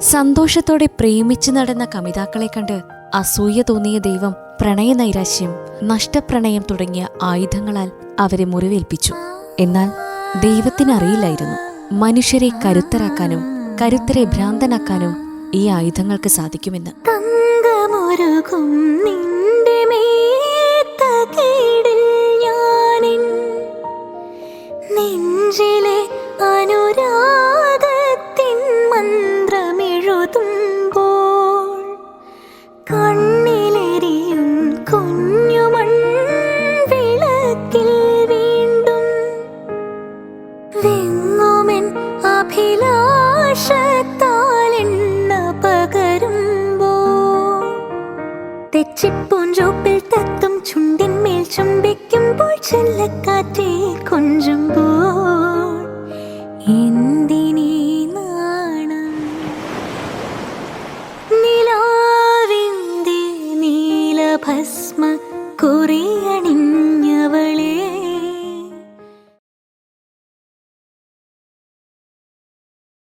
സന്തോഷത്തോടെ പ്രേമിച്ചു നടന്ന കമിതാക്കളെ കണ്ട് അസൂയ തോന്നിയ ദൈവം പ്രണയനൈരാശ്യം നഷ്ടപ്രണയം തുടങ്ങിയ ആയുധങ്ങളാൽ അവരെ മുറിവേൽപ്പിച്ചു. എന്നാൽ ദൈവത്തിനറിയില്ലായിരുന്നു മനുഷ്യരെ കരുത്തരാക്കാനും കരുത്തരെ ഭ്രാന്തനാക്കാനും ഈ ആയുധങ്ങൾക്ക് സാധിക്കുമെന്ന്. നെഞ്ചിലെ അനുരാഗത്തിൻ സൂര്യൻ തത്തും ചുണ്ടിന്മേൽ ചുംബിക്കുമ്പോൾ ചെല്ലക്കാറ്റേ കൊഞ്ചുമ്പോൾ. എന്തിനീ നാണം? നിലാവിന്റെ കുറി